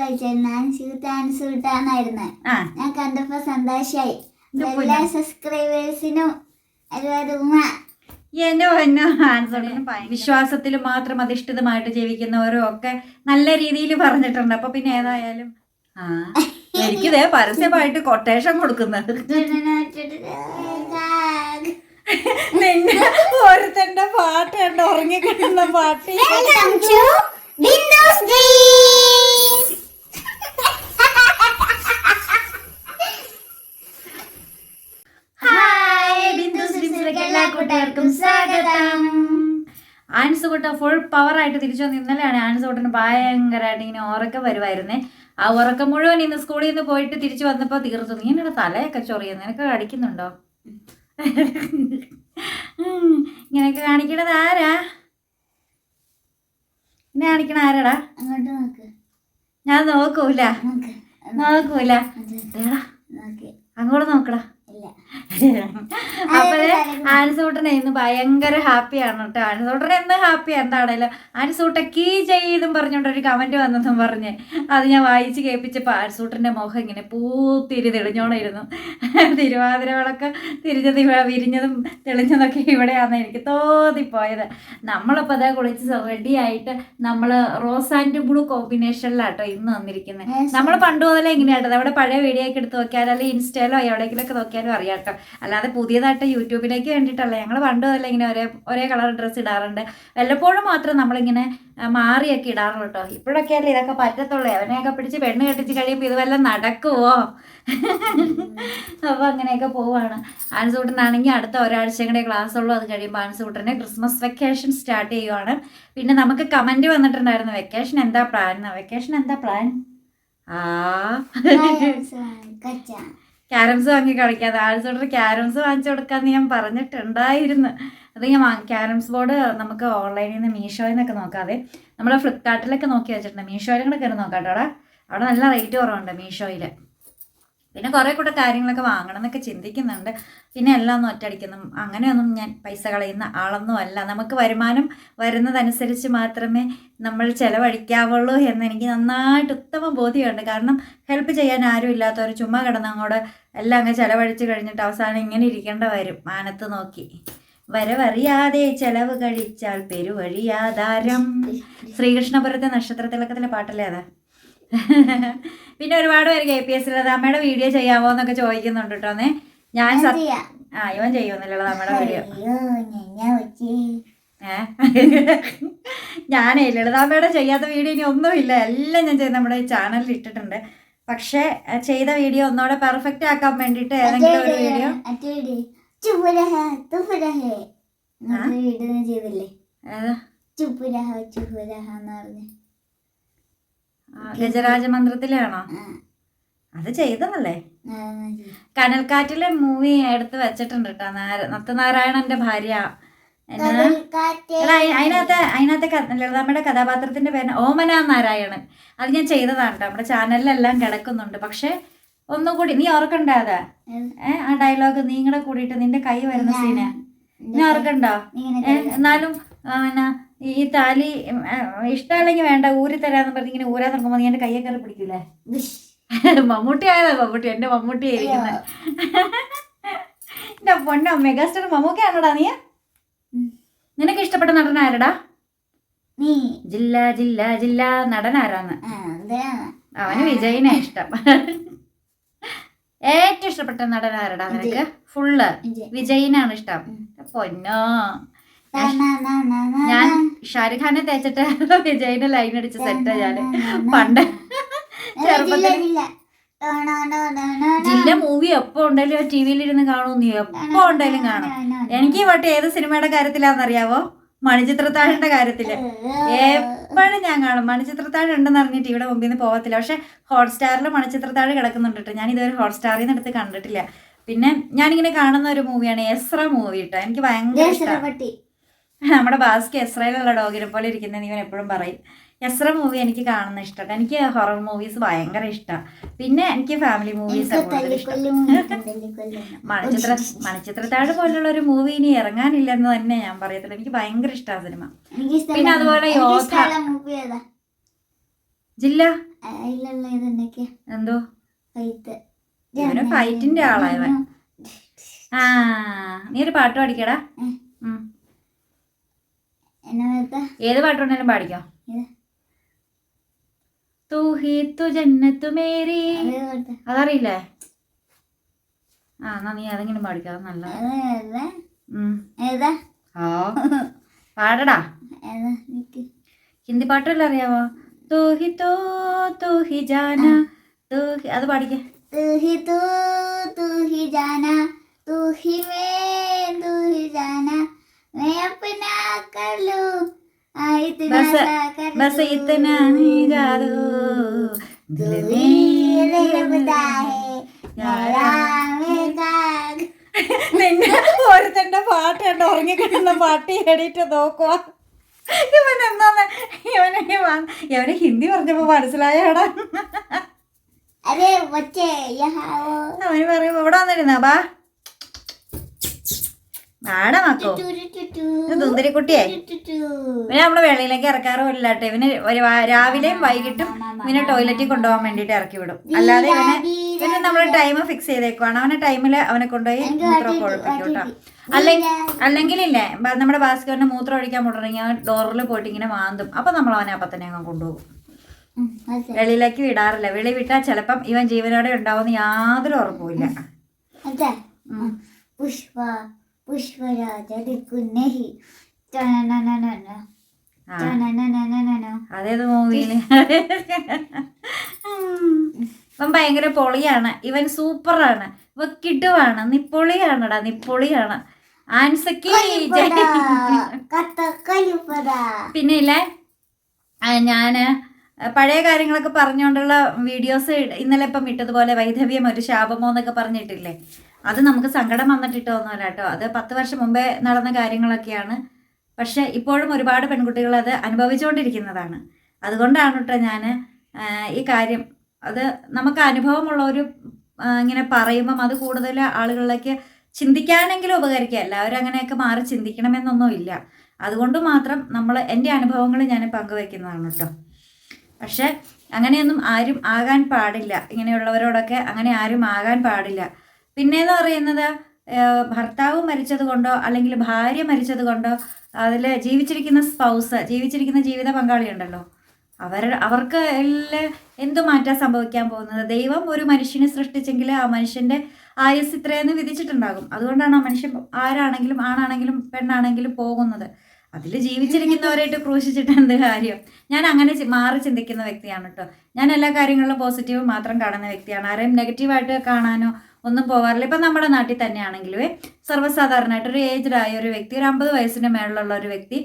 വായിച്ചായിരുന്നു. ഞാൻ കണ്ടപ്പോ സന്തോഷായി. എല്ലാ സബ്സ്ക്രൈബേഴ്സിനും ഒരുപാട് ഉമ്മ. എന്റെ പൊന്നോ ആൻസോണിന് വിശ്വാസത്തിൽ മാത്രം അധിഷ്ഠിതമായിട്ട് ജീവിക്കുന്നവരും ഒക്കെ നല്ല രീതിയിൽ പറഞ്ഞിട്ടുണ്ട്. അപ്പൊ പിന്നെ ഏതായാലും ആ എനിക്കിതേ പരസ്യമായിട്ട് കൊട്ടേഷൻ കൊടുക്കുന്നത്. നിന്നെ ഒരുത്തന്റെ പാട്ട് കണ്ട് ഉറങ്ങിക്കിട്ടുന്ന പാട്ട്. ഹായ് ബിന്ദുസ് സിംസിലേക്ക് എല്ലാ കൂട്ടുകാർക്കും സ്വാഗതം. ആൻസ് കൂട്ട ഫുൾ പവർ ആയിട്ട് തിരിച്ചു വന്ന് ഇന്നലെയാണ് ആൻസ് കൂട്ടിന് ഭയങ്കരമായിട്ട് ഇങ്ങനെ ഉറക്കം വരുമായിരുന്നേ ആ ഉറക്കം മുഴുവൻ ഇന്ന് സ്കൂളിൽ നിന്ന് പോയിട്ട് തിരിച്ചു വന്നപ്പോൾ തീർത്തു. നീ എന്നോട് തലയൊക്കെ ചൊറിയുന്നു നിനക്ക് അടിക്കുന്നുണ്ടോ ഉം, ഇങ്ങനെയൊക്കെ കാണിക്കണത് ആരാ? എന്നെ കാണിക്കണ ആരാടാ? അങ്ങോട്ട് നോക്ക്. ഞാൻ നോക്കൂല. നോക്ക്. നോക്കൂല. അങ്ങോട്ട് നോക്കടാ. അപ്പഴേ ആൻസൂട്ടനെ ഇന്ന് ഭയങ്കര ഹാപ്പിയാണ് കേട്ടോ. ആൻസൂട്ടൻ എന്ന് ഹാപ്പി എന്താണേലും. ആൻസൂട്ട കീ ചെയ്തും പറഞ്ഞോണ്ട് ഒരു കമന്റ് വന്നതും പറഞ്ഞ് അത് ഞാൻ വായിച്ച് കേൾപ്പിച്ചപ്പോൾ ആൻസൂട്ടന്റെ മുഖം ഇങ്ങനെ പൂത്തിരി തെളിഞ്ഞോണ്ടിരുന്നു തിരുവാതിര വിളക്കം തിരിഞ്ഞത് ഇവിടെ വിരിഞ്ഞതും തെളിഞ്ഞതൊക്കെ ഇവിടെയാണെന്ന് എനിക്ക് തോന്നിപ്പോയത്. നമ്മളിപ്പോൾ അതേ കുളിച്ച് റെഡി ആയിട്ട് നമ്മൾ റോസ് ആൻഡ് ബ്ലൂ കോമ്പിനേഷനിലാട്ടോ ഇന്ന് വന്നിരിക്കുന്നത് നമ്മൾ പണ്ട് മുതലേ ഇങ്ങനെയാട്ടോ നമ്മുടെ പഴയ വീഡിയോ ഒക്കെ എടുത്ത് നോക്കിയാൽ അല്ലെങ്കിൽ ഇൻസ്റ്റയിലോ എവിടെയെങ്കിലുമൊക്കെ നോക്കിയാലും അറിയാം കേട്ടോ അല്ലാതെ പുതിയതായിട്ട് യൂട്യൂബിലേക്ക് വേണ്ടിയിട്ടല്ല ഞങ്ങൾ പണ്ട് മുതലേ ഇങ്ങനെ ഒരേ ഒരേ കളർ ഡ്രസ്സ് ഇടാറുണ്ട്. വല്ലപ്പോഴും മാത്രം നമ്മളിങ്ങനെ മാറിയൊക്കെ ഇടാറുള്ളൂ കേട്ടോ ഇപ്പോഴൊക്കെ അല്ലേ ഇതൊക്കെ പറ്റത്തുള്ളൂ. അവനെയൊക്കെ പിടിച്ച് പെണ്ണ് കെട്ടിച്ച് കഴിയുമ്പോൾ ഇത് നടക്കുമോ അപ്പോൾ അങ്ങനെയൊക്കെ പോവാണ്. ആൻസൂട്ടനാണെങ്കിൽ അടുത്ത ഒരാഴ്ച കൂടെ ക്ലാസ് ഉള്ളൂ. അത് കഴിയുമ്പോൾ ആൻസൂട്ടനെ ക്രിസ്മസ് വെക്കേഷൻ സ്റ്റാർട്ട് ചെയ്യുവാണ്. പിന്നെ നമുക്ക് കമന്റ് വന്നിട്ടുണ്ടായിരുന്നു. വെക്കേഷൻ എന്താ പ്ലാൻ? വെക്കേഷൻ എന്താ പ്ലാൻ? ആ. ക്യാരംസ് വാങ്ങി കളിക്കാതെ ആൻസൂട്ടർ ക്യാരംസ് വാങ്ങിച്ചു കൊടുക്കാമെന്ന് ഞാൻ പറഞ്ഞിട്ടുണ്ടായിരുന്നു. അത് ഞാൻ ക്യാരംസ് ബോർഡ് നമുക്ക് ഓൺലൈനിൽ നിന്ന് മീഷോയിൽ നിന്നൊക്കെ നോക്കാതെ നമ്മൾ ഫ്ലിപ്കാർട്ടിലൊക്കെ നോക്കി വെച്ചിട്ടുണ്ട്. മീഷോയിലും കൂടെ കയറി നോക്കാം കേട്ടോ അവിടെ. അവിടെ നല്ല റേറ്റ് കുറവുണ്ട് മീഷോയിൽ പിന്നെ കുറേ കൂടെ കാര്യങ്ങളൊക്കെ വാങ്ങണം എന്നൊക്കെ ചിന്തിക്കുന്നുണ്ട്. പിന്നെ എല്ലാം ഒന്നും ഒറ്റയടിക്കുന്നു. അങ്ങനെയൊന്നും ഞാൻ പൈസ കളയുന്ന ആളൊന്നും അല്ല. നമുക്ക് വരുമാനം വരുന്നതനുസരിച്ച് മാത്രമേ നമ്മൾ ചിലവഴിക്കാവുള്ളൂ എന്ന് എനിക്ക് നന്നായിട്ട് ഉത്തമ ബോധ്യമുണ്ട്. കാരണം ഹെൽപ്പ് ചെയ്യാൻ ആരും ഇല്ലാത്തവർ ചുമ്മാ കിടന്ന് അങ്ങോട്ട് എല്ലാം അങ്ങ് ചിലവഴിച്ച് കഴിഞ്ഞിട്ട് അവസാനം ഇങ്ങനെ ഇരിക്കേണ്ട വരും മാനത്ത് നോക്കി. വരവറിയാതെ ചെലവ് കഴിച്ചാൽ പെരുവഴിയാധാരം. ശ്രീകൃഷ്ണപുരത്തെ നക്ഷത്രത്തിളക്കത്തിലെ പാട്ടല്ലേ അതാ? പിന്നെ ഒരുപാട് പേര് കെ പി എസ് ലതാമ്മയുടെ വീഡിയോ ചെയ്യാമോ എന്നൊക്കെ ചോദിക്കുന്നുണ്ട് കേട്ടോന്നേ ഞാൻ ആ ഇവൻ ചെയ്യുന്നില്ല ലതാമ്മയുടെ വീഡിയോ. ഞാനേ ലളിതാമ്മയുടെ ചെയ്യാത്ത വീഡിയോ ഇനി ഒന്നുമില്ല. എല്ലാം ഞാൻ ചെയ്ത് നമ്മുടെ ചാനലിൽ ഇട്ടിട്ടുണ്ട്. പക്ഷെ ചെയ്ത വീഡിയോ ഒന്നുകൂടെ പെർഫെക്റ്റ് ആക്കാൻ വേണ്ടിട്ട് ഏതെങ്കിലും ഒരു വീഡിയോ ചെയ്തില്ലേ ചുപ്പുരഹ ചുപ്പുരഹ എന്ന് പറഞ്ഞ്. ഗജരാജ മന്ത്രത്തിലാണോ അത് ചെയ്തതല്ലേ? കനൽക്കാറ്റിലെ മൂവി എടുത്ത് വെച്ചിട്ടുണ്ട് കേട്ടോ നാര- നത്തനാരായണന്റെ ഭാര്യ. അതിനകത്ത് അതിനകത്ത് നമ്മുടെ ലളിതാമ്മയുടെ കഥാപാത്രത്തിന്റെ പേര് ഓമന നാരായണൻ. അത് ഞാൻ ചെയ്തതാണ് കേട്ടോ നമ്മുടെ ചാനലിലെല്ലാം കിടക്കുന്നുണ്ട്. പക്ഷെ ഒന്നും കൂടി നീ ഓർക്കണ്ട അതാ? ഏ ആ ഡയലോഗ് നീങ്ങളെ കൂടിയിട്ട് നിന്റെ കൈ വരുന്ന സീന്. നീ ഓർക്കണ്ടോ? എന്നാലും എന്നാ ഈ താലി ഇഷ്ടമാണെങ്കിൽ ഇഷ്ടമല്ലെങ്കിൽ വേണ്ട ഊരി തരാന്ന് പറഞ്ഞ് ഇങ്ങനെ ഊരാൻ നോക്കുമ്പോൾ നീ എന്റെ കയ്യെ കയറി പിടിക്കൂലേ? മമ്മൂട്ടി ആയതാ മമ്മൂട്ടി എന്റെ മമ്മൂട്ടി ആയിരിക്കുന്നത് എന്റെ പൊന്നോ മെഗാസ്റ്റാർ മമ്മൂക്കയാണോടാ നീ? നിനക്ക് ഇഷ്ടപ്പെട്ട നടൻ ആരടാ? നീ. ജില്ല ജില്ല ജില്ല നടൻ ആരാന്ന്? അവന് വിജയിനെ ഇഷ്ടം. ഏറ്റവും ഇഷ്ടപ്പെട്ട നടൻ ആരടാ നിനക്ക്? ഫുള്ള്. വിജയനാണ് ഇഷ്ടം. പൊന്നോ. ഞാൻ ഷാരൂഖ് ഖാനെ തേച്ചിട്ട് വിജയിന്റെ ലൈൻ അടിച്ച് സെറ്റാ ഞാൻ. പണ്ട് ചെറുപ്പത്തിൽ ജില്ല. മൂവി എപ്പോ ഉണ്ടെങ്കിലും ടി വിയിലിരുന്ന് കാണും നീ എപ്പോ ഉണ്ടെങ്കിലും കാണും. എനിക്ക് ഈ വട്ടം ഏത് സിനിമയുടെ കാര്യത്തിലാണെന്നറിയാവോ? മണിചിത്രത്താഴിന്റെ കാര്യത്തിൽ. എപ്പോഴും ഞാൻ കാണും. മണിചിത്രത്താഴ് ഉണ്ടെന്ന് അറിഞ്ഞിട്ട് ഇവിടെ മുമ്പിൽ നിന്ന് പോകത്തില്ല. പക്ഷെ ഹോട്ട്സ്റ്റാറിൽ മണിചിത്രത്താഴ് കിടക്കുന്നുണ്ട് കേട്ടോ ഞാൻ ഇതുവരെ ഹോട്ട്സ്റ്റാറിൽ നിന്ന് എടുത്ത് കണ്ടിട്ടില്ല. പിന്നെ ഞാനിങ്ങനെ കാണുന്ന ഒരു മൂവിയാണ് എസ്ര മൂവി കേട്ടോ എനിക്ക് ഭയങ്കര ദേശപട്ടി നമ്മുടെ ബാസ്കി എസ്രയിലുള്ള ഡോഗിനെ പോലെ ഇരിക്കുന്ന ഇവൻ എപ്പോഴും പറയും എസ്ര മൂവി എനിക്ക് കാണുന്ന ഇഷ്ടമാണ് എനിക്ക് ഹൊറർ മൂവീസ് ഭയങ്കര ഇഷ്ടമാണ് പിന്നെ എനിക്ക് ഫാമിലി മൂവീസ് മണിച്ചിത്ര മണിച്ചിത്രത്താഴ് പോലുള്ള ഒരു മൂവി ഇനി ഇറങ്ങാനില്ലെന്ന് തന്നെ ഞാൻ പറയത്തില്ല. എനിക്ക് ഭയങ്കര ഇഷ്ടമാണ് സിനിമ പിന്നെ അതുപോലെ യോധ ജില്ല? എന്തോ? ഫൈറ്റിന്റെ ആളായവൻ ആ നീ ഒരു പാട്ട്. എന്നാ ഏത് പാട്ടുണ്ടെങ്കിലും പാടിക്കോ. തൂഹിത്തു ജന്നത്തു മേരി. അതറിയില്ലേ? ആ എന്നാ നീ അതെങ്കിലും പാടിക്കോ അത് നല്ല ഓ പാടടാ. ഹിന്ദി പാട്ടല്ല അറിയാവോ? തൂഹി തോ തൂഹി ജാന തൂഹി അത് പാടിക്കേ. തൂഹി തോ തൂഹി ജാന തൂഹി മേ തൂഹി ജാന. मैं तू ही जाना मैं अपना कर लूं आ, इतना बस सा कर बस लूं। इतना ही जादू दिल तू में ही रबता है मेरा मेरा നിന്നെ ഒരുത്തന്റെ പാട്ട് കണ്ട് ഉറങ്ങിക്കിട്ടുന്ന പാട്ട് എടിയിട്ട് നോക്കുക ഇവൻ എന്താന്ന് ഇവന് ഇവൻ- ഇവന് ഹിന്ദി പറഞ്ഞപ്പോ മനസ്സിലായടാ अरे बच्चे यहाँ वो അവന് പറയും ഇവിടെ വന്നിരുന്ന ബാ ആടമാക്കോ തുന്തരിക്കുട്ടിയെ ഇവനെ നമ്മൾ വെള്ളയിലേക്ക് ഇറക്കാറും ഇല്ലാട്ടെ. ഇവന് രാവിലെയും വൈകിട്ടും ഇവനെ ടോയ്ലറ്റിൽ കൊണ്ടുപോകാൻ വേണ്ടിട്ട് ഇറക്കി വിടും. അല്ലാതെ ഇവനെ പിന്നെ നമ്മൾ ടൈം ഫിക്സ് ചെയ്തേക്കുവാണ്. അവനെ ടൈമിൽ അവനെ കൊണ്ടുപോയി മൂത്രമൊക്കെ ഒഴിപ്പിക്കും കേട്ടോ. അല്ലെങ്കിൽ അല്ലെങ്കിലില്ലേ നമ്മുടെ ഭാസ്കറിന് മൂത്രം ഒഴിക്കാൻ മുടങ്ങി അവൻ ഡോറിൽ പോയിട്ട് ഇങ്ങനെ മാന്തും. അപ്പൊ നമ്മൾ അവനെ അപ്പൊ തന്നെ അങ്ങ് കൊണ്ടുപോകും. വെളിയിലേക്ക് വിടാറില്ല. വെളി വിട്ടാൽ ചിലപ്പം ഇവൻ ജീവനോടെ ഉണ്ടാവുമെന്ന് യാതൊരു ഉറപ്പുമില്ല പുഷ്പ. അതേത് മൂവിയിൽ ഇവൻ ഭയങ്കര പൊളിയാണ്. ഇവൻ സൂപ്പറാണ്. ഇവ കിടുവാണ്. നിപ്പൊളിയാണടാ നിപ്പൊളിയാണ് ആൻസക്കി പിന്നെ ഞാൻ പഴയ കാര്യങ്ങളൊക്കെ പറഞ്ഞുകൊണ്ടുള്ള വീഡിയോസ് ഇന്നലെ ഇപ്പം ഇട്ടതുപോലെ വൈധവ്യം ഒരു ശാപമോ എന്നൊക്കെ പറഞ്ഞിട്ടില്ലേ? അത് നമുക്ക് സങ്കടം വന്നിട്ടിട്ടൊന്നുമല്ല കേട്ടോ. അത് പത്ത് വർഷം മുമ്പേ നടന്ന കാര്യങ്ങളൊക്കെയാണ്. പക്ഷെ ഇപ്പോഴും ഒരുപാട് പെൺകുട്ടികൾ അത് അനുഭവിച്ചുകൊണ്ടിരിക്കുന്നതാണ്. അതുകൊണ്ടാണ് കേട്ടോ ഞാൻ ഈ കാര്യം. അത് നമുക്ക് അനുഭവമുള്ള ഒരു ഇങ്ങനെ പറയുമ്പം അത് കൂടുതൽ ആളുകളിലേക്ക് ചിന്തിക്കാനെങ്കിലും ഉപകരിക്കുക. എല്ലാവരും അങ്ങനെയൊക്കെ മാറി ചിന്തിക്കണമെന്നൊന്നുമില്ല അതുകൊണ്ട് മാത്രം നമ്മൾ എന്റെ അനുഭവങ്ങൾ ഞാൻ പങ്കുവയ്ക്കുന്നതാണ് കേട്ടോ. പക്ഷെ അങ്ങനെയൊന്നും ആരും ആകാൻ പാടില്ല. ഇങ്ങനെയുള്ളവരോടൊക്കെ അങ്ങനെ ആരും ആകാൻ പാടില്ല. പിന്നെയെന്ന് പറയുന്നത് ഭർത്താവ് മരിച്ചത് കൊണ്ടോ അല്ലെങ്കിൽ ഭാര്യ മരിച്ചത് കൊണ്ടോ അതിൽ ജീവിച്ചിരിക്കുന്ന സ്പൗസ് ജീവിച്ചിരിക്കുന്ന ജീവിത പങ്കാളി ഉണ്ടല്ലോ. അവർ അവർക്ക് എല്ലാം എന്തു മാറ്റാൻ സംഭവിക്കാൻ പോകുന്നത്? ദൈവം ഒരു മനുഷ്യനെ സൃഷ്ടിച്ചെങ്കിൽ ആ മനുഷ്യന്റെ ആയുസ് ഇത്രയെന്ന് വിധിച്ചിട്ടുണ്ടാകും. അതുകൊണ്ടാണ് ആ മനുഷ്യൻ ആരാണെങ്കിലും ആണാണെങ്കിലും പെണ്ണാണെങ്കിലും പോകുന്നത്. അതിൽ ജീവിച്ചിരിക്കുന്നവരായിട്ട് ക്രൂശിച്ചിട്ട് എന്ത് കാര്യം? ഞാൻ അങ്ങനെ മാറി ചിന്തിക്കുന്ന വ്യക്തിയാണ് കേട്ടോ. ഞാൻ എല്ലാ കാര്യങ്ങളിലും പോസിറ്റീവ് മാത്രം കാണുന്ന വ്യക്തിയാണ്. ആരെയും നെഗറ്റീവായിട്ട് കാണാനോ ഒന്നും പോകാറില്ല ഇപ്പം നമ്മുടെ നാട്ടിൽ തന്നെയാണെങ്കിലുവേ സർവസാധാരണമായിട്ട് ഒരു ഏജ്ഡ് ആയ ഒരു വ്യക്തി ഒരു അമ്പത് വയസ്സിന് മേളിലുള്ള ഒരു വ്യക്തി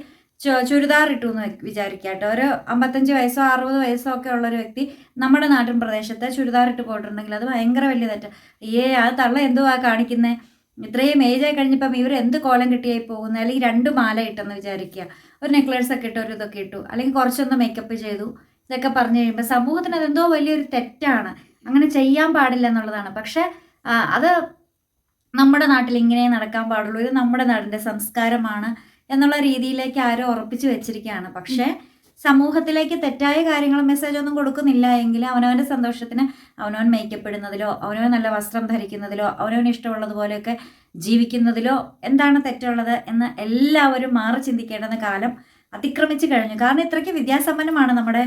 ചുരിദാർ ഇട്ടു എന്ന് വിചാരിക്കുക കേട്ടോ. ഒരു അമ്പത്തഞ്ച് വയസ്സോ അറുപത് വയസ്സോ ഒക്കെ ഉള്ള ഒരു വ്യക്തി നമ്മുടെ നാട്ടിൻ പ്രദേശത്തെ ചുരിദാർ ഇട്ട് പോയിട്ടുണ്ടെങ്കിൽ അത് ഭയങ്കര വലിയ തെറ്റ്. ഏ ആ തള്ള എന്തുവാ കാണിക്കുന്നത് ഇത്രയും ഏജ് ആയി കഴിഞ്ഞപ്പം ഇവർ എന്ത് കോലം കിട്ടിയായി പോകുന്നത് അല്ലെങ്കിൽ രണ്ട് മാല ഇട്ടെന്ന് വിചാരിക്കുക. ഒരു നെക്ലേസ് ഒക്കെ ഇട്ട് ഒരു ഇതൊക്കെ ഇട്ടു. അല്ലെങ്കിൽ കുറച്ചൊന്ന് മേക്കപ്പ് ചെയ്തു. ഇതൊക്കെ പറഞ്ഞു കഴിയുമ്പോൾ സമൂഹത്തിന് അതെന്തോ വലിയൊരു തെറ്റാണ്. അങ്ങനെ ചെയ്യാൻ പാടില്ല എന്നുള്ളതാണ്. പക്ഷെ അത് നമ്മുടെ നാട്ടിൽ ഇങ്ങനെ നടക്കാൻ പാടുള്ളൂ. ഇത് നമ്മുടെ നാടിന്റെ സംസ്കാരമാണ് എന്നുള്ള രീതിയിലേക്ക് ആരോ ഉറപ്പിച്ചു വെച്ചിരിക്കുകയാണ്. പക്ഷേ സമൂഹത്തിലേക്ക് തെറ്റായ കാര്യങ്ങൾ മെസ്സേജ് ഒന്നും കൊടുക്കുന്നില്ല എങ്കിൽ അവനവന്റെ സന്തോഷത്തിന് അവനവൻ മേക്കപ്പ് ഇടുന്നതിലോ അവനവൻ നല്ല വസ്ത്രം ധരിക്കുന്നതിലോ അവനവന് ഇഷ്ടമുള്ളതുപോലെയൊക്കെ ജീവിക്കുന്നതിലോ എന്താണ് തെറ്റുള്ളത് എന്ന് എല്ലാവരും മാറി ചിന്തിക്കേണ്ടെന്ന കാലം അതിക്രമിച്ചു കഴിഞ്ഞു. കാരണം ഇത്രയ്ക്ക് വിദ്യാസമ്പന്നമാണ് നമ്മുടെ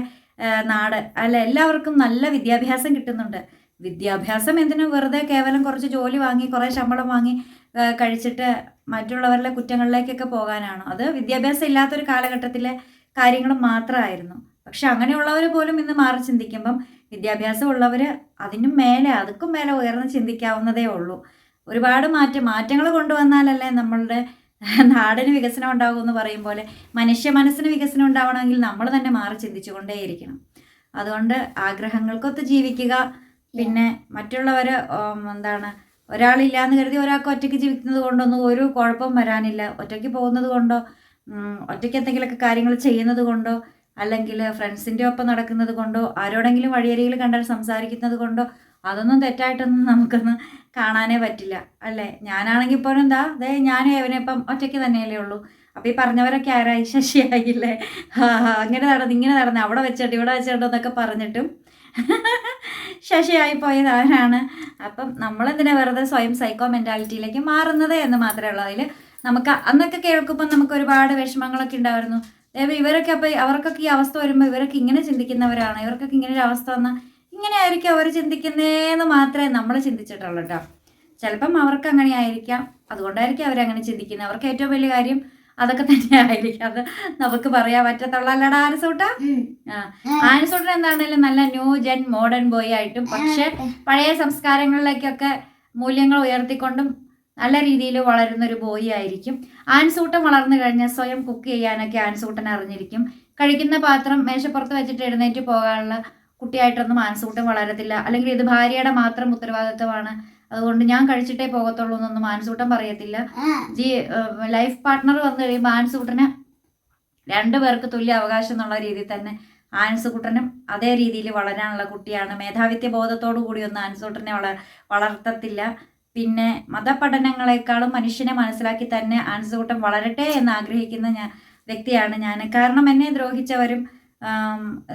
നാട്. അല്ല എല്ലാവർക്കും നല്ല വിദ്യാഭ്യാസം കിട്ടുന്നുണ്ട്. വിദ്യാഭ്യാസം എന്തിനു വെറുതെ കേവലം കുറച്ച് ജോലി വാങ്ങി കുറേ ശമ്പളം വാങ്ങി കഴിച്ചിട്ട് മറ്റുള്ളവരുടെ കുറ്റങ്ങളിലേക്കൊക്കെ പോകാനാണോ. അത് വിദ്യാഭ്യാസം ഇല്ലാത്തൊരു കാലഘട്ടത്തിലെ കാര്യങ്ങൾ മാത്രമായിരുന്നു. പക്ഷെ അങ്ങനെയുള്ളവർ പോലും ഇന്ന് മാറി ചിന്തിക്കുമ്പം വിദ്യാഭ്യാസം ഉള്ളവർ അതിനും മേലെ അതുക്കും മേലെ ഉയർന്ന് ചിന്തിക്കാവുന്നതേ ഉള്ളൂ. ഒരുപാട് മാറ്റം മാറ്റങ്ങൾ കൊണ്ടുവന്നാലല്ലേ നമ്മളുടെ നാടിന് വികസനം ഉണ്ടാകും എന്ന് പറയും പോലെ മനുഷ്യ മനസ്സിന് വികസനം ഉണ്ടാവണമെങ്കിൽ നമ്മൾ തന്നെ മാറി ചിന്തിച്ചുകൊണ്ടേയിരിക്കണം. അതുകൊണ്ട് ആഗ്രഹങ്ങൾക്കൊത്ത് ജീവിക്കുക പിന്നെ മറ്റുള്ളവർ എന്താണ് ഒരാളില്ലാന്ന് കരുതി ഒരാൾക്ക് ഒറ്റയ്ക്ക് ജീവിക്കുന്നത് കൊണ്ടൊന്നും ഒരു കുഴപ്പം വരാനില്ല. ഒറ്റയ്ക്ക് പോകുന്നത് കൊണ്ടോ ഒറ്റയ്ക്ക് എന്തെങ്കിലുമൊക്കെ കാര്യങ്ങൾ ചെയ്യുന്നത് കൊണ്ടോ അല്ലെങ്കിൽ ഫ്രണ്ട്സിന്റെ ഒപ്പം നടക്കുന്നത് കൊണ്ടോ ആരോടെങ്കിലും വഴിയരികിൽ കണ്ടാൽ സംസാരിക്കുന്നത് കൊണ്ടോ അതൊന്നും തെറ്റായിട്ടൊന്നും നമുക്കൊന്ന് കാണാനേ പറ്റില്ല. അല്ലേ? ഞാനാണെങ്കിൽ ഇപ്പോൾ എന്താ അതെ ഞാനും ഇവനെ ഇപ്പം ഒറ്റയ്ക്ക് തന്നെയല്ലേ ഉള്ളൂ. അപ്പോൾ ഈ പറഞ്ഞവരൊക്കെ ആരായി? ശശിയായില്ലേ? അങ്ങനെ നടന്ന് ഇങ്ങനെ നടന്ന് അവിടെ വെച്ചിട്ട് ഇവിടെ വെച്ചോട്ടെ എന്നൊക്കെ പറഞ്ഞിട്ടും ശശിയായി പോയത് അവനാണ് അപ്പം നമ്മളെന്തിനാ വെറുതെ സ്വയം സൈക്കോ മെന്റാലിറ്റിയിലേക്ക് മാറുന്നത് എന്ന് മാത്രമേ ഉള്ളൂ. അതിൽ നമുക്ക് അന്നൊക്കെ കേൾക്കുമ്പോൾ നമുക്ക് ഒരുപാട് വിഷമങ്ങളൊക്കെ ഉണ്ടായിരുന്നു. ദൈവം ഇവരൊക്കെ അപ്പോൾ അവർക്കൊക്കെ ഈ അവസ്ഥ വരുമ്പോൾ ഇവരൊക്കെ ഇങ്ങനെ ചിന്തിക്കുന്നവരാണ്? ഇവർക്കൊക്കെ ഇങ്ങനെ ഒരു അവസ്ഥ വന്നാൽ ഇങ്ങനെ ആയിരിക്കും അവർ ചിന്തിക്കുന്നതെന്ന് മാത്രമേ നമ്മൾ ചിന്തിച്ചിട്ടുള്ളൂ കേട്ടോ ചിലപ്പം അവർക്ക് അങ്ങനെ ആയിരിക്കാം. അതുകൊണ്ടായിരിക്കും അവരങ്ങനെ ചിന്തിക്കുന്നത്. അവർക്ക് ഏറ്റവും വലിയ കാര്യം അതൊക്കെ തന്നെ ആയിരിക്കും. അത് നമുക്ക് പറയാൻ പറ്റത്തുള്ള. അല്ലടാ ആനസൂട്ട. ആനസൂട്ടൻ എന്താണേലും നല്ല ന്യൂ ജെൻ മോഡേൺ ബോയ് ആയിട്ടും പക്ഷെ പഴയ സംസ്കാരങ്ങളിലേക്കൊക്കെ മൂല്യങ്ങൾ ഉയർത്തിക്കൊണ്ടും നല്ല രീതിയിൽ വളരുന്ന ഒരു ബോയ് ആയിരിക്കും. ആൻസൂട്ടം വളർന്നു കഴിഞ്ഞാൽ സ്വയം കുക്ക് ചെയ്യാനൊക്കെ ആൻസൂട്ടൻ അറിഞ്ഞിരിക്കും. കഴിക്കുന്ന പാത്രം മേശപ്പുറത്ത് വെച്ചിട്ട് എഴുന്നേറ്റ് പോകാനുള്ള കുട്ടിയായിട്ടൊന്നും ആൻസൂട്ടം വളരത്തില്ല. അല്ലെങ്കിൽ ഇത് ഭാര്യയുടെ മാത്രം ഉത്തരവാദിത്വമാണ്. അതുകൊണ്ട് ഞാൻ കഴിച്ചിട്ടേ പോകത്തുള്ളൂ എന്നൊന്നും മാൻസൂട്ടൻ പറയത്തില്ല. ജി ലൈഫ് പാർട്ട്ണർ വന്നു കഴിയുമ്പോൾ ആൻസൂട്ടന് രണ്ടു പേർക്ക് തുല്യ അവകാശം എന്നുള്ള രീതിയിൽ തന്നെ ആൻസുകുട്ടനും അതേ രീതിയിൽ വളരാനുള്ള കുട്ടിയാണ്. മേധാവിത്യ ബോധത്തോടു കൂടി ഒന്നും ആൻസൂട്ടനെ വള വളർത്തത്തില്ല. പിന്നെ മതപഠനങ്ങളെക്കാളും മനുഷ്യനെ മനസ്സിലാക്കി തന്നെ ആൻസുകുട്ടൻ വളരട്ടെ എന്ന് ആഗ്രഹിക്കുന്ന ഞാൻ വ്യക്തിയാണ് ഞാൻ. കാരണം എന്നെ ദ്രോഹിച്ചവരും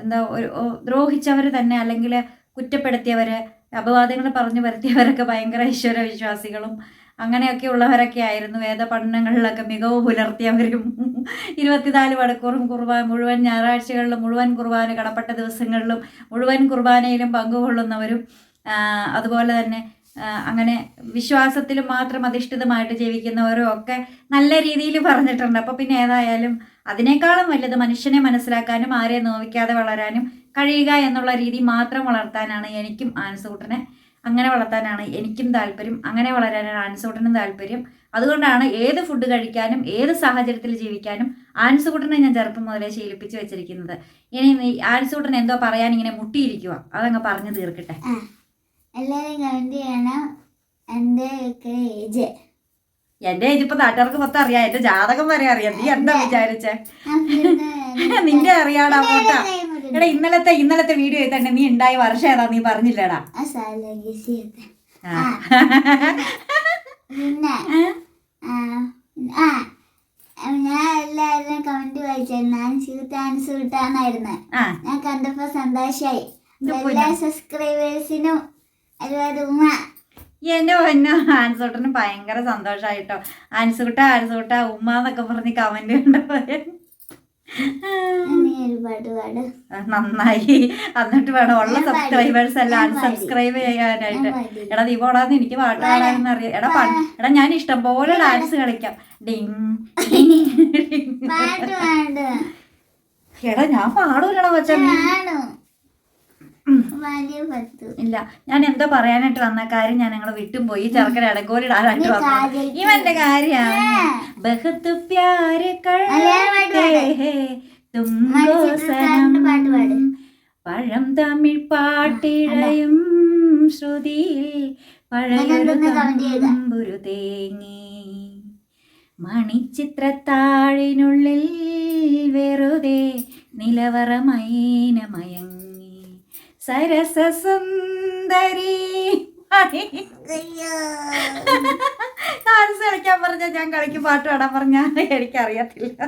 എന്താ ഒരു ദ്രോഹിച്ചവർ തന്നെ അല്ലെങ്കിൽ കുറ്റപ്പെടുത്തിയവർ അപവാദങ്ങൾ പറഞ്ഞു വരുത്തിയവരൊക്കെ ഭയങ്കര ഈശ്വര വിശ്വാസികളും അങ്ങനെയൊക്കെ ഉള്ളവരൊക്കെ ആയിരുന്നു. വേദ പഠനങ്ങളിലൊക്കെ മികവ് പുലർത്തിയവരും. ഇരുപത്തിനാല് മണിക്കൂറും കുർബാന മുഴുവൻ ഞായറാഴ്ചകളിലും മുഴുവൻ കുർബാന കടപ്പെട്ട ദിവസങ്ങളിലും മുഴുവൻ കുർബാനയിലും പങ്കുകൊള്ളുന്നവരും അതുപോലെ തന്നെ അങ്ങനെ വിശ്വാസത്തിൽ മാത്രം അധിഷ്ഠിതമായിട്ട് ജീവിക്കുന്നവരും ഒക്കെ നല്ല രീതിയിൽ പറഞ്ഞിട്ടുണ്ട്. അപ്പോൾ പിന്നെ ഏതായാലും അതിനേക്കാളും വലുത് മനുഷ്യനെ മനസ്സിലാക്കാനും ആരെ നോവിക്കാതെ വളരാനും കഴിയുക എന്നുള്ള രീതി മാത്രം വളർത്താനാണ് എനിക്കും ആൻസൂട്ടനെ അങ്ങനെ വളർത്താനാണ് എനിക്കും താല്പര്യം. അങ്ങനെ വളരാനാണ് ആൻസൂട്ടനും താല്പര്യം. അതുകൊണ്ടാണ് ഏത് ഫുഡ് കഴിക്കാനും ഏത് സാഹചര്യത്തിൽ ജീവിക്കാനും ആൻസൂട്ടനെ ഞാൻ ചെറുപ്പം മുതലേ ശീലിപ്പിച്ച് വെച്ചിരിക്കുന്നത്. ഇനി ആൻസൂട്ടൻ എന്തോ പറയാൻ ഇങ്ങനെ മുട്ടിയിരിക്കുക അതങ്ങ് പറഞ്ഞു തീർക്കട്ടെ. എല്ലാവരും കമന്റ് ചെയ്യണം. എന്റെ ഏജ് എന്റെ ഇതിപ്പോ നാട്ടുകാർക്ക് മൊത്തം അറിയാം. എന്റെ ജാതകം വരെ അറിയാം. നീ എന്താ വിചാരിച്ചേ? നിന്റെ അറിയാടാ പോട്ടാ എടാ ഇന്നലത്തെ ഇന്നലത്തെ വീഡിയോ തന്നെ നീ ഉണ്ടായ വർഷം ഏതാ നീ പറഞ്ഞില്ലടാ. ഞാൻ എല്ലാവരും കമന്റ് വായിച്ചായിരുന്നു. ഞാൻ കണ്ടപ്പോ സന്തോഷായി. എല്ലാ സബ്സ്ക്രൈബേഴ്സിനും ഒരുപാട് ഉമ്മ. എന്റെ പൊന്നോ ആൻസുട്ടന് ഭയങ്കര സന്തോഷായിട്ടോ. ആൻസുട്ട ആൻസുട്ട ഉമ്മ എന്നൊക്കെ പറഞ്ഞ് കമന്റ് കണ്ടപ്പോ നന്നായി. എന്നിട്ട് വേണം ഉള്ള സബ്സ്ക്രൈബേഴ്സ് എല്ലാം സബ്സ്ക്രൈബ് അൺസബ്സ്ക്രൈബ് ചെയ്യാനായിട്ട്. എടാ നീ പോടാന്ന് എനിക്ക് പാട്ട് പാടാനൊന്നും അറിയാം. എടാ എടാ ഞാൻ ഇഷ്ടം പോലെ ഡാൻസ് കളിക്കാം. ഡിങ്. എടാ ഞാൻ പാടൂലടാ കൊച്ചാ ഇല്ല. ഞാൻ എന്താ പറയാനായിട്ട് വന്ന കാര്യം ഞാൻ ഞങ്ങൾ വിട്ടും പോയി. ചെറുക്കൻ ഇടക്കോലിടാനായിട്ട് ഇടാനായിട്ട് വന്നു. ഇവന്റെ കാര്യമാണ്. ബഹത്ത് പ്യാര് പഴം തമിഴ് പാട്ടിടയും ശ്രുതിയിൽ പഴയൊരു. തമ്പുരു തേങ്ങി. മണിച്ചിത്രത്താഴിനുള്ളിൽ വെറുതെ നിലവറ മയങ്ങി. സരസസുന്ദരി. ഡാൻസ് കളിക്കാൻ പറഞ്ഞ ഞാൻ കളിക്കും പാട്ട് പാടാൻ പറഞ്ഞ എനിക്കറിയത്തില്ല.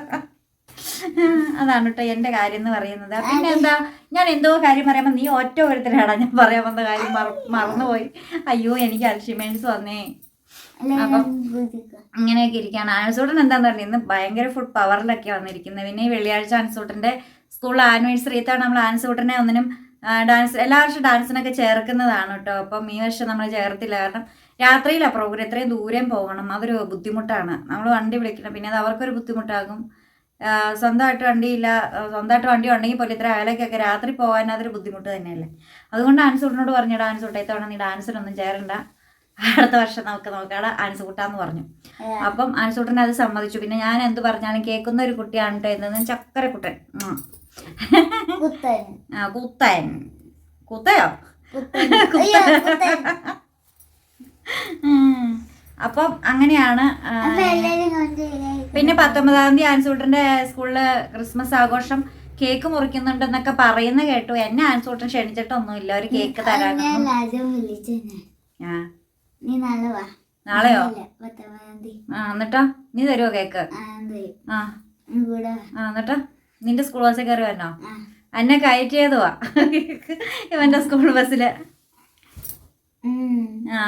അതാണ് കേട്ടോ എന്റെ കാര്യം എന്ന് പറയുന്നത്. പിന്നെ എന്താ ഞാൻ എന്തോ കാര്യം പറയുമ്പോൾ നീ ഒറ്റ ഒരുത്തരാടാ ഞാൻ പറയാൻ വന്ന കാര്യം മറ- മറന്നുപോയി. അയ്യോ എനിക്ക് അൽഷിമേൻസ് വന്നേ. അപ്പം ഇങ്ങനെയൊക്കെ ഇരിക്കുകയാണ് ആൻസൂട്ടൻ എന്താന്ന് പറഞ്ഞാൽ ഇന്ന് ഭയങ്കര ഫുഡ് പവറിലൊക്കെ വന്നിരിക്കുന്നത്. പിന്നെ ഈ വെള്ളിയാഴ്ച ആൻസൂട്ടന്റെ സ്കൂൾ ആനിവേഴ്സറി ഇത്തവണ നമ്മൾ ആൻസൂട്ടനെ ഒന്നിനും ഡാൻസ് എല്ലാ വർഷവും ഡാൻസിനൊക്കെ ചേർക്കുന്നതാണ് കേട്ടോ അപ്പം ഈ വർഷം നമ്മൾ ചേർത്തില്ല. കാരണം രാത്രിയിലാണ് പ്രോഗ്രാം ഇത്രയും ദൂരം പോകണം. അതൊരു ബുദ്ധിമുട്ടാണ്. നമ്മൾ വണ്ടി വിളിക്കണം. പിന്നെ അത് അവർക്കൊരു ബുദ്ധിമുട്ടാകും. സ്വന്തമായിട്ട് വണ്ടിയില്ല. സ്വന്തമായിട്ട് വണ്ടി ഉണ്ടെങ്കിൽ പോലും ഇത്ര അകലേക്കൊക്കെ രാത്രി പോകാൻ അതൊരു ബുദ്ധിമുട്ട് തന്നെയല്ലേ. അതുകൊണ്ട് ആൻസൂട്ടിനോട് പറഞ്ഞു ഡാൻസ് കൂട്ടാ ഇത്തവണ നീ ഡാൻസിനൊന്നും ചേരണ്ട. അടുത്ത വർഷം നമുക്ക് നോക്കാം ആൻസ് കൂട്ടാന്ന് പറഞ്ഞു. അപ്പം ആൻസൂട്ടനെ അത് സമ്മതിച്ചു. പിന്നെ ഞാൻ എന്ത് പറഞ്ഞാലും കേൾക്കുന്ന ഒരു കുട്ടിയാണ് കേട്ടോ എന്നത് ചക്കരക്കുട്ടൻ. കുത്തൻ ആ, കുത്തൻ കുത്തയോ കുത്തൻ ഉം. അപ്പം അങ്ങനെയാണ് പിന്നെ പത്തൊമ്പതാം തീയതി ആൻസൂട്ടന്റെ സ്കൂളിൽ ക്രിസ്മസ് ആഘോഷം കേക്ക് മുറിക്കുന്നുണ്ടെന്നൊക്കെ പറയുന്ന കേട്ടു. എന്നെ ആൻസൂട്ടൻ ക്ഷണിച്ചിട്ടൊന്നുമില്ല. ഒരു കേക്ക് തരാൻ ആ. നാളെയോ? ആ എന്നിട്ടോ? നീ തരുമോ കേക്ക്? ആ ആ. ആ എന്നിട്ടോ? നിന്റെ സ്കൂൾ ബസ്സിൽ കയറി വരണോ? എന്നെ കയറ്റിയതുവാ. ഇവന്റെ സ്കൂൾ ബസ്സിൽ ആ.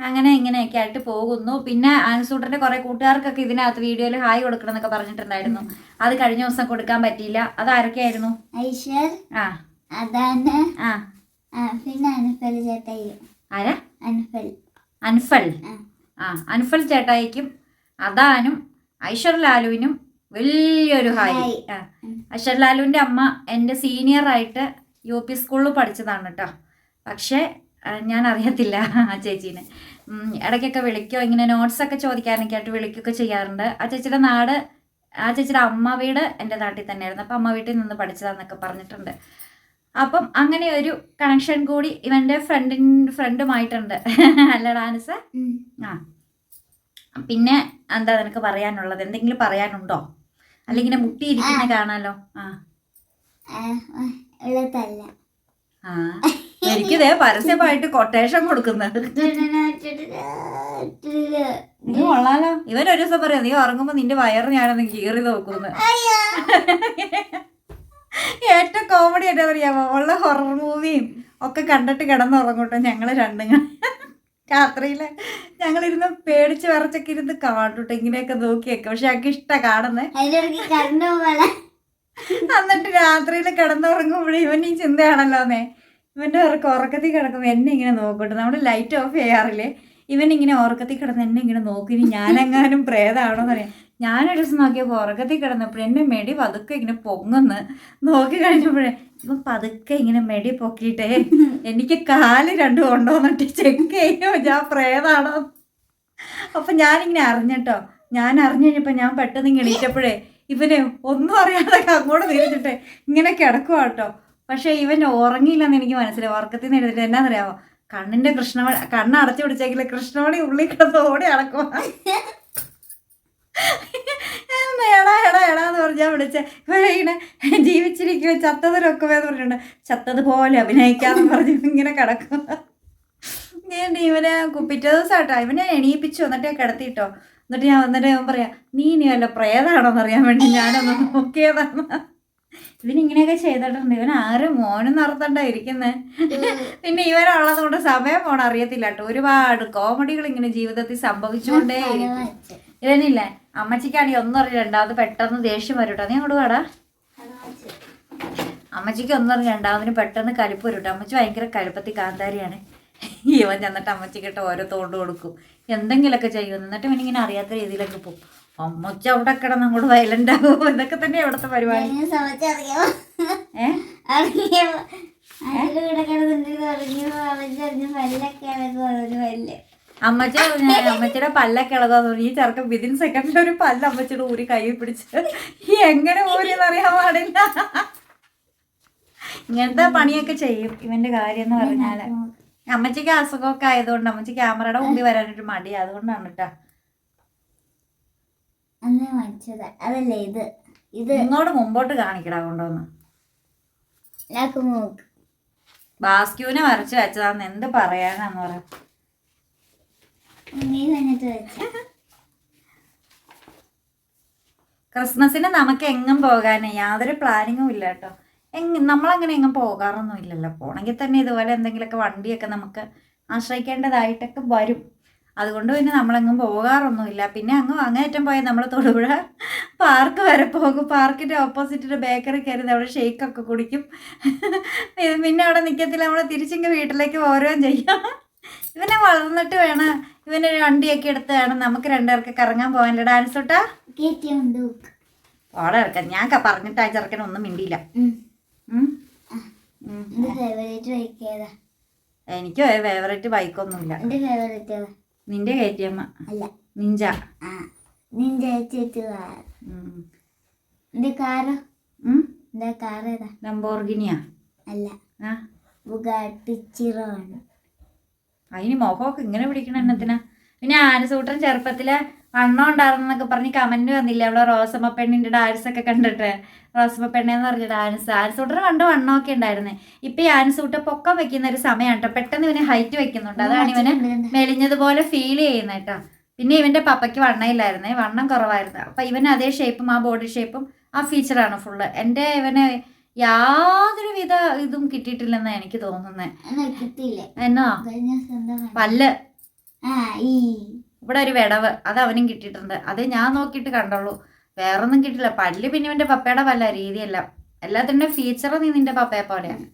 അങ്ങനെ ഇങ്ങനെയൊക്കെ ആയിട്ട് പോകുന്നു. പിന്നെ ആൻസൂട്ടറിന്റെ കുറെ കൂട്ടുകാർക്കൊക്കെ ഇതിനകത്ത് വീഡിയോയിൽ ഹായ് കൊടുക്കണം എന്നൊക്കെ പറഞ്ഞിട്ടുണ്ടായിരുന്നു. അത് കഴിഞ്ഞ ദിവസം കൊടുക്കാൻ പറ്റിയില്ല. അത് ആരൊക്കെയായിരുന്നു? ഐശ്വർ. ആ. അതാണ്. ആ. പിന്നെ അനുഫൽ ചേട്ടായി ആരാ? അനുഫൽ. അൻഫൽ ആ. ആ അൻഫൽ ചേട്ടായിക്കും അദാനും ഐശ്വർ ലാലുവിനും വലിയൊരു ഹായ്. ആ. ഉം. ലാലുവിന്റെ അമ്മ എന്റെ സീനിയർ ആയിട്ട് യു പി സ്കൂളിൽ പഠിച്ചതാണ് കേട്ടോ പക്ഷേ ഞാൻ അറിയത്തില്ല ആ ചേച്ചീനെ. ഇടയ്ക്കൊക്കെ വിളിക്കോ ഇങ്ങനെ നോട്ട്സ് ഒക്കെ ചോദിക്കാനൊക്കെ ആയിട്ട് വിളിക്കുകയൊക്കെ ചെയ്യാറുണ്ട്. ആ ചേച്ചിയുടെ നാട് ആ ചേച്ചിയുടെ അമ്മ വീട് എന്റെ നാട്ടിൽ തന്നെയായിരുന്നു. അപ്പം അമ്മ വീട്ടിൽ നിന്ന് പഠിച്ചതാന്നൊക്കെ പറഞ്ഞിട്ടുണ്ട്. അപ്പം അങ്ങനെ ഒരു കണക്ഷൻ കൂടി ഇവന്റെ ഫ്രണ്ടിൻ ഫ്രണ്ടുമായിട്ടുണ്ട് അല്ല ഡാൻസ് ആ. പിന്നെ എന്താ നിനക്ക് പറയാനുള്ളത്? എന്തെങ്കിലും പറയാനുണ്ടോ? അല്ലെങ്കിൽ ഇങ്ങനെ മുട്ടിയിരിക്കുന്ന കാണാലോ. ആ. ആ, എനിക്കിതേ പരസ്യമായിട്ട് കൊട്ടേഷൻ കൊടുക്കുന്നത്. നീ കൊള്ളാലോ. ഇവൻ ഒരു ദിവസം പറയാം നീ ഉറങ്ങുമ്പോ നിന്റെ വയറ് ഞാനൊന്ന് കീറി നോക്കുന്നു. ഏറ്റവും കോമഡി എന്താ പറയാമോ ഉള്ള ഹൊറർ മൂവിയും ഒക്കെ കണ്ടിട്ട് കിടന്നുറങ്ങൂട്ടോ ഞങ്ങൾ രണ്ടും. രാത്രിയിൽ ഞങ്ങളിരുന്ന് പേടിച്ച് വിറച്ചൊക്കെ ഇരുന്ന് കാണൂട്ടോ ഇങ്ങനെയൊക്കെ നോക്കിയൊക്കെ. പക്ഷെ ഞങ്ങൾക്ക് ഇഷ്ടമാണ് കാണുന്നത് എന്നിട്ട് രാത്രിയിൽ കിടന്നുറങ്ങുമ്പോഴേ ഇവൻ ഈ ചിന്തയാണല്ലോന്നേ ഇവന്റെ ഉറക്കം ഉറക്കത്തിൽ കിടക്കുമ്പോൾ എന്നെ ഇങ്ങനെ നോക്കട്ടെ. നമ്മൾ ലൈറ്റ് ഓഫ് ചെയ്യാറില്ലേ? ഇവൻ ഇങ്ങനെ ഉറക്കത്തിൽ കിടന്ന് എന്നെ ഇങ്ങനെ നോക്കി ഞാനെങ്ങാനും പ്രേതാണോ പറയാം ഞാനൊരു ദിവസം നോക്കിയപ്പോൾ ഉറക്കത്തിൽ കിടന്നപ്പോൾ എന്നെ മെടി പതുക്കെ ഇങ്ങനെ പൊങ്ങുന്ന് നോക്കി കഴിഞ്ഞപ്പോഴേ ഇവൻ പതുക്കെ ഇങ്ങനെ മെടി പൊക്കിയിട്ടേ എനിക്ക് കാൽ രണ്ടും കൊണ്ടുവന്നിട്ട് ചെക്ക് ചെയ്യോ ഞാൻ പ്രേതാണോ? അപ്പം ഞാനിങ്ങനെ അറിഞ്ഞിട്ടോ ഞാൻ അറിഞ്ഞു കഴിഞ്ഞപ്പോൾ ഞാൻ പെട്ടെന്ന് ഇങ്ങനെ എണീറ്റപ്പോഴേ ഇവന് ഒന്നും അറിയാതെ അങ്ങോട്ട് തിരിച്ചിട്ട് ഇങ്ങനെ കിടക്കുക കേട്ടോ പക്ഷെ ഇവൻ ഉറങ്ങിയില്ലെന്ന് എനിക്ക് മനസ്സിലായി. ഉറക്കത്തിൽ നിന്ന് എഴുതിട്ട് എന്നാന്നറിയാമോ കണ്ണിന്റെ കൃഷ്ണമണി കണ്ണ് അടച്ചു പിടിച്ചെങ്കിൽ കൃഷ്ണമണി ഉള്ളിൽ കിടന്ന് ഓടി അടക്കുക എടാ എടാ എടാ എന്ന് പറഞ്ഞാൽ വിളിച്ച ഇങ്ങനെ ജീവിച്ചിരിക്കുക ചത്തതിലൊക്കെ എന്ന് പറഞ്ഞിട്ടുണ്ട്. ചത്തതുപോലെ അഭിനയിക്കാന്ന് പറഞ്ഞു ഇങ്ങനെ കിടക്കും ഞാൻ ഇവനെ പിറ്റേ ദിവസം ഇവനെ എണീപ്പിച്ചു എന്നിട്ട് കിടത്തിട്ടോ. എന്നിട്ട് ഞാൻ വന്നിട്ട് ഞാൻ പറയാം നീ ഇനി വല്ല പ്രേതാണോന്നറിയാൻ വേണ്ടി ഞാനൊന്ന് നോക്കിയതാണ് ഇവനിങ്ങനെയൊക്കെ ചെയ്തിട്ടുണ്ട്. ഇവൻ ആരും മോനും നടത്തണ്ട ഇരിക്കുന്നത് പിന്നെ ഇവനുള്ളത് കൊണ്ട് സമയം പോണ അറിയത്തില്ല കേട്ടോ ഒരുപാട് കോമഡികൾ ഇങ്ങനെ ജീവിതത്തിൽ സംഭവിച്ചുകൊണ്ടേ. ഇവനില്ലേ അമ്മച്ചിക്കാണെങ്കിൽ ഒന്നും അറിയില്ല. രണ്ടാമത് പെട്ടെന്ന് ദേഷ്യം വരും കേട്ടോ നീ അങ്ങോട്ട് വേടാ. അമ്മച്ചിക്ക് ഒന്നും അറിയില്ല. രണ്ടാമതിന് പെട്ടെന്ന് കലിപ്പ് വരും കേട്ടോ അമ്മച്ചി ഭയങ്കര കലിപ്പത്തി കാന്താരിയാണ്. ഇവൻ ചെന്നിട്ട് അമ്മച്ചിക്കിട്ട് ഓരോ തോണ്ട് കൊടുക്കും. എന്തെങ്കിലുമൊക്കെ ചെയ്യും. എന്നിട്ട് ഇവനിങ്ങനെ അറിയാത്ത രീതിയിലൊക്കെ പോകും. അമ്മച്ചി അവിടെ കിടന്ന് അങ്ങോട്ട് വയലന്റ് ആകും എന്നൊക്കെ തന്നെ അവിടുത്തെ പരിപാടി. അമ്മച്ച അമ്മച്ചിയുടെ പല്ലൊക്കെ ഇളകാന്ന് പറഞ്ഞു ഈ ചെറുക്കൻ വിതിൻ സെക്കൻഡിൽ ഒരു പല്ല് അമ്മച്ചിയുടെ ഊരി കൈ പിടിച്ച് ഈ എങ്ങനെ ഊരിയെന്ന് അറിയാൻ പാടില്ല. ഇങ്ങനത്തെ പണിയൊക്കെ ചെയ്യും ഇവന്റെ കാര്യം എന്ന് പറഞ്ഞാൽ. അമ്മച്ചിക്ക് അസുഖമൊക്കെ ആയതുകൊണ്ട് അമ്മച്ചി ക്യാമറയുടെ മുമ്പിൽ വരാനൊരു മടി അതുകൊണ്ടാണ് കേട്ടോ അന്ന് വാങ്ങിച്ചത് അതല്ലേ ഇത്? ഇത് ഇങ്ങോട്ട് മുമ്പോട്ട് കാണിക്കടാ കൊണ്ടുവന്ന്. ബാസ്ക്യൂനെ വരച്ച് വെച്ചതാന്ന് എന്ത് പറയാനാന്ന് പറയാം ക്രിസ്മസിന് നമുക്ക് എങ്ങും പോകാനേ യാതൊരു പ്ലാനിങ്ങും ഇല്ല കേട്ടോ എങ് നമ്മളങ്ങനെ എങ്ങും പോകാറൊന്നും ഇല്ലല്ലോ. പോണെങ്കിൽ തന്നെ ഇതുപോലെ എന്തെങ്കിലുമൊക്കെ വണ്ടിയൊക്കെ നമുക്ക് ആശ്രയിക്കേണ്ടതായിട്ടൊക്കെ വരും. അതുകൊണ്ട് പിന്നെ നമ്മളെങ്ങും പോകാറൊന്നുമില്ല. പിന്നെ അങ്ങ് അങ്ങേറ്റം പോയാൽ നമ്മൾ തൊടുപുഴ പാർക്ക് വരെ പോകും. പാർക്കിന്റെ ഓപ്പോസിറ്റ് ബേക്കറി കയറി അവിടെ ഷേക്കൊക്കെ കുടിക്കും. പിന്നെ അവിടെ നിൽക്കത്തില്ല നമ്മൾ തിരിച്ചിങ്ങ് വീട്ടിലേക്ക് പോരുകയും ചെയ്യാം. ഇവനെ വളർന്നിട്ട് വേണം. ഇവനെ വണ്ടിയൊക്കെ എടുത്ത് വേണം നമുക്ക് രണ്ടുപേർക്ക് കറങ്ങാൻ പോകാനല്ലേ. ഡാൻസ് തൊട്ടാ? ഓടെ ഇറക്കാം ഞാൻ പറഞ്ഞിട്ട് ആ ചെറുക്കൻ ഒന്നും മിണ്ടിയില്ല. എനിക്കോ. ഫേവറേറ്റ് ബൈക്കൊന്നുമില്ല നിന്റെ കയറ്റിയമ്മ. അല്ല. നിഞ്ച. എന്റെ കാറ്? എന്റെ ഏതാ? ലംബോർഗിനിയാ. അല്ല. ആ? ബുഗാട്ടി അതിന് മുഖമൊക്കെ ഇങ്ങനെ പിടിക്കണ എന്നത്തിനാ? പിന്നെ ആനസൂട്ടൻ ചെറുപ്പത്തിലെ വണ്ണം ഉണ്ടായിരുന്നൊക്കെ പറഞ്ഞ് കമന്റ് വന്നില്ല? അവളെ റോസമ്മ പെണ്ണിന്റെ ഡാൻസ് ഒക്കെ കണ്ടിട്ട്. റോസമ്മ പെണ്ണെന്ന് പറഞ്ഞ ഡാൻസ് ആൻസൂട്ടർ പണ്ട് വണ്ണമൊക്കെ ഉണ്ടായിരുന്നേ. ഇപ്പൊ ഈ ആനസൂട്ട പൊക്കം വെക്കുന്ന ഒരു സമയമാണ് കേട്ടോ പെട്ടെന്ന് ഇവന് ഹൈറ്റ് വെക്കുന്നുണ്ട്. അതാണ് ഇവന് മെലിഞ്ഞതുപോലെ ഫീൽ ചെയ്യുന്നത് കേട്ടോ പിന്നെ ഇവന്റെ പപ്പയ്ക്ക് വണ്ണയില്ലായിരുന്നേ വണ്ണം കുറവായിരുന്നു. അപ്പൊ ഇവന് അതേ ഷേപ്പും ആ ബോഡി ഷേപ്പും ആ ഫീച്ചറാണ് ഫുള്ള് എന്റെ ഇവന് യാതൊരു വിധ ഇതും കിട്ടിയിട്ടില്ലെന്നാണ് എനിക്ക് തോന്നുന്നത് എന്നാ പല്ല്. ഇവിടെ ഒരു വിടവ് അത് അവനും കിട്ടിയിട്ടുണ്ട്. അത് ഞാൻ നോക്കിയിട്ട് കണ്ടുള്ളൂ. വേറൊന്നും കിട്ടില്ല പല്ല് പിന്നെ ഇവന്റെ പപ്പയുടെ പല്ല രീതിയല്ല. എല്ലാത്തിന്റെ ഫീച്ചർ നീ നിന്റെ പപ്പയെ പോലെയാണ്.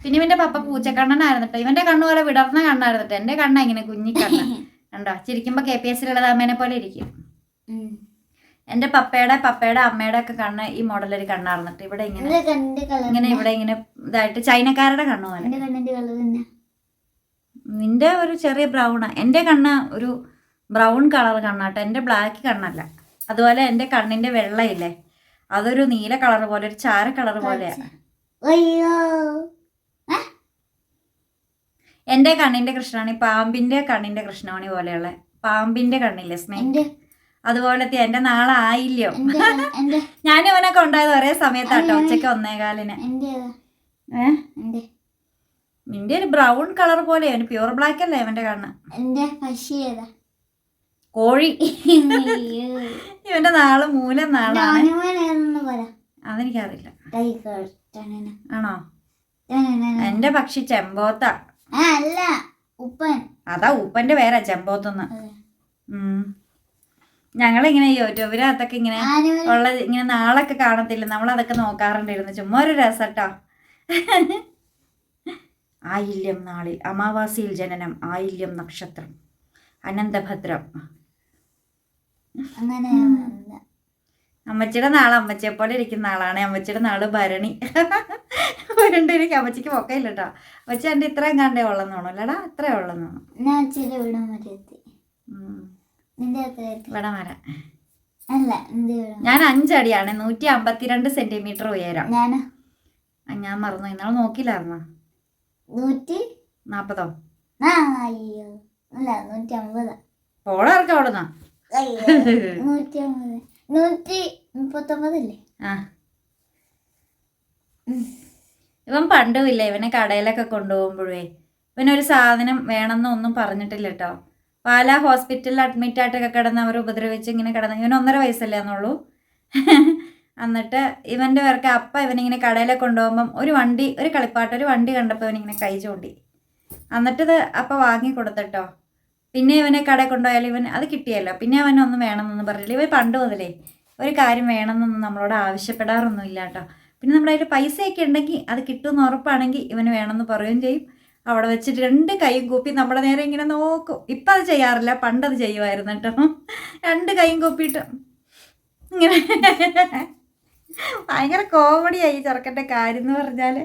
പിന്നെ ഇവന്റെ പപ്പ പൂച്ചക്കണ്ണനായിരുന്നിട്ട് ഇവന്റെ കണ്ണ് പോലെ വിടർന്ന കണ്ണായിരുന്നു കേട്ടോ എന്റെ കണ്ണ ഇങ്ങനെ കുഞ്ഞിക്കണ്ണ്. കണ്ടോ? ചിരിക്കുമ്പോ കെ പി എസ് സിയിലുള്ളത് അമ്മേനെ പോലെ ഇരിക്കും. എന്റെ പപ്പയുടെ പപ്പയുടെ അമ്മയുടെ ഒക്കെ കണ്ണ് ഈ മോഡലൊരു കണ്ണായിരുന്നു കേട്ടോ ഇവിടെ ഇങ്ങനെ എന്റെ ഇങ്ങനെ ഇവിടെ ഇങ്ങനെ ഇതായിട്ട് ചൈനക്കാരുടെ കണ്ണു പോലെ. നിന്റെ ഒരു ചെറിയ ബ്രൗൺ എന്റെ കണ്ണ് ഒരു ബ്രൗൺ കളർ കണ്ണാട്ടോ. എന്റെ ബ്ലാക്ക് കണ്ണല്ല. അതുപോലെ എന്റെ കണ്ണിന്റെ വെള്ളയില്ലേ? അതൊരു നീല കളർ പോലെ ഒരു ചാര കളർ പോലെയാണ് എന്റെ കണ്ണിന്റെ കൃഷ്ണാണി പാമ്പിന്റെ കണ്ണിന്റെ കൃഷ്ണമണി പോലെയുള്ള പാമ്പിന്റെ കണ്ണില്ലേ സ്നേഹ് അതുപോലെ അതുപോലത്തെ എന്റെ നാളെ ആയില്ലോ എന്റെ എന്റെ ഞാൻ ഇവനൊക്കെ ഉണ്ടായത് ഒരേ സമയത്താട്ടോ ഉച്ചയ്ക്ക് ഒന്നേകാലിന്? ഏഹ് നിന്റെ ഒരു ബ്രൗൺ കളർ പോലെ അവന് പ്യൂർ ബ്ലാക്ക് അല്ലേ അവന്റെ കണ്ണ്? എന്റെ പശി ഏതാ? കോഴി. ഇവന്റെ നാൾ മൂലം നാളാണ്. അതെനിക്കറിയില്ല. ആണോ. എന്റെ പക്ഷി ചെമ്പോത്ത. അല്ല ഉപ്പൻ. അതാ ഉപ്പന്റെ പേരാ ചെമ്പോത്തെന്ന്. ഞങ്ങളിങ്ങനെ യൂട്യൂബിനകത്തൊക്കെ ഇങ്ങനെ ഉള്ള ഇങ്ങനെ നാളൊക്കെ കാണത്തില്ല. നമ്മളതൊക്കെ നോക്കാറുണ്ടായിരുന്നു. ചുമ്മാ ഒരു രസട്ടോ. ആയില്യം നാളിൽ അമാവാസിയിൽ ജനനം ആയില്യം നക്ഷത്രം. അനന്തഭദ്രം. അങ്ങനെ. അമ്മച്ചിയുടെ നാളെ അമ്മച്ചിയെ പോലെ ഇരിക്കുന്ന ആളാണ്. അമ്മച്ചിയുടെ നാൾ ഭരണി. വരണ്ടെനിക്ക് അമ്മച്ചിക്ക് പൊക്കയില്ല കേട്ടോ അമ്മച്ചി എന്റെ ഇത്രയും കണ്ടേ ഉള്ളെന്ന് തോന്നുന്നു അല്ലടാ ഇത്രയും ഉള്ളെന്ന് തോന്നുന്നു ഞാൻ അഞ്ചടിയാണ്. നൂറ്റി അമ്പത്തിരണ്ട് സെന്റിമീറ്റർ ഉയരം. ഞാൻ ഞാൻ മറന്നു ഇന്നാൾ നോക്കില്ലായിരുന്നോ നൂറ്റി നാപ്പതോ? അയ്യോ. അല്ല നൂറ്റി അമ്പത് പോളെ ഇറക്കാം അവിടെ നൂറ്റി അമ്പത് നൂറ്റി മുപ്പത്തൊമ്പതല്ലേ? ആ. ഇവൻ പണ്ടുമില്ല ഇവനെ കടയിലൊക്കെ കൊണ്ടുപോകുമ്പോഴേ. ഇവനൊരു സാധനം വേണമെന്നൊന്നും പറഞ്ഞിട്ടില്ല കേട്ടോ. പാലാ ഹോസ്പിറ്റലിൽ അഡ്മിറ്റ് ആയിട്ടൊക്കെ കിടന്ന് അവർ ഉപദ്രവിച്ച് ഇങ്ങനെ കിടന്ന്. ഇവൻ ഒന്നര വയസ്സല്ലേ എന്നുള്ളൂ എന്നിട്ട് ഇവന്റെ പേർക്ക് അപ്പ ഇവനിങ്ങനെ കടയിലെ കൊണ്ടുപോകുമ്പം ഒരു വണ്ടി ഒരു കളിപ്പാട്ട് ഒരു വണ്ടി കണ്ടപ്പോൾ ഇവനിങ്ങനെ കൈ ചൂണ്ടി. എന്നിട്ടിത് അപ്പ വാങ്ങി കൊടുത്തിട്ടോ. പിന്നെ ഇവനെ കടയിൽ കൊണ്ടുപോയാൽ ഇവൻ അത് കിട്ടിയല്ലോ. പിന്നെ അവനൊന്നും വേണമെന്നൊന്നും പറഞ്ഞില്ല. ഇവൻ പണ്ട് മുതലേ ഒരു കാര്യം വേണമെന്നൊന്നും നമ്മളോട് ആവശ്യപ്പെടാറൊന്നും ഇല്ല കേട്ടോ പിന്നെ നമ്മുടെ കയ്യിൽ പൈസയൊക്കെ ഉണ്ടെങ്കിൽ അത് കിട്ടുമെന്ന് ഉറപ്പാണെങ്കിൽ ഇവന് വേണമെന്ന് പറയുകയും ചെയ്യും. അവിടെ വെച്ചിട്ട് രണ്ട് കൈയും കൂപ്പി നമ്മുടെ നേരെ ഇങ്ങനെ നോക്കും. ഇപ്പം അത് ചെയ്യാറില്ല. പണ്ടത് ചെയ്യുമായിരുന്നു കേട്ടോ. രണ്ട് കൈയും കൂപ്പിയിട്ട് ഇങ്ങനെ ഭയങ്കര കോമഡിയായി ചെറുക്കന്റെ കാര്യം എന്ന് പറഞ്ഞാൽ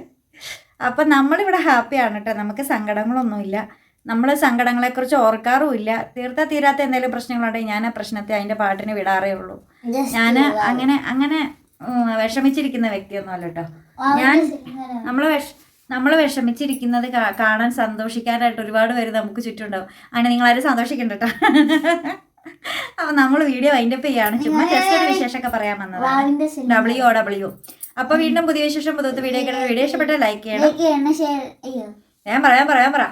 അപ്പം നമ്മളിവിടെ ഹാപ്പിയാണ് കേട്ടോ. നമുക്ക് സങ്കടങ്ങളൊന്നുമില്ല. നമ്മൾ സങ്കടങ്ങളെക്കുറിച്ച് ഓർക്കാറുമില്ല തീർത്ത തീരാത്ത എന്തെങ്കിലും പ്രശ്നങ്ങളുണ്ടെങ്കിൽ ഞാൻ ആ പ്രശ്നത്തെ അതിന്റെ പാട്ടിന് വിടാറേ ഉള്ളൂ. ഞാൻ അങ്ങനെ അങ്ങനെ വിഷമിച്ചിരിക്കുന്ന വ്യക്തിയൊന്നുമല്ല കേട്ടോ. ഞാൻ- നമ്മൾ വിഷ നമ്മൾ വിഷമിച്ചിരിക്കുന്നത് കാണാൻ സന്തോഷിക്കാനായിട്ട് ഒരുപാട് പേര് നമുക്ക് ചുറ്റുണ്ടാവും അങ്ങനെ നിങ്ങളാരും സന്തോഷിക്കണ്ട കേട്ടോ. അപ്പൊ നമ്മൾ വീഡിയോ വൈൻഡപ്പ് ചെയ്യാണ്. ചുമ്മാ ജസ്റ്റ് ഒരു വിശേഷമൊക്കെ പറയാൻ വന്നത്. ഡബ്ല്യു ഒ ഡബ്ല്യു അപ്പൊ വീണ്ടും പുതിയ വിശേഷം പുതിയ വീഡിയോ ഒക്കെ വീഡിയോ ഇഷ്ടപ്പെട്ട ലൈക്ക് ചെയ്യണം. ഞാൻ പറയാൻ പറയാൻ പറ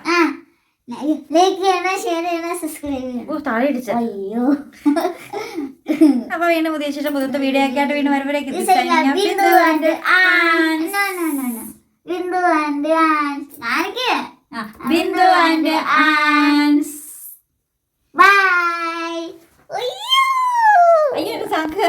ലൈക്ക് ചെയ്യണം ഷെയർ ചെയ്യണം സബ്സ്ക്രൈബ് ചെയ്യണം. ഓ താഴെ ഇടിച്ച. അയ്യോ. അപ്പൊ വീണ്ടും പുതിയ ശേഷം പുതുത്ത വീഡിയോ ഒക്കെ ആയിട്ട് വീണ്ടും വരുമ്പോഴേക്ക് Bindu and Bindu and Bindu and Ans bye അയ്യോ അയ്യോ ഒരു സാക്ക്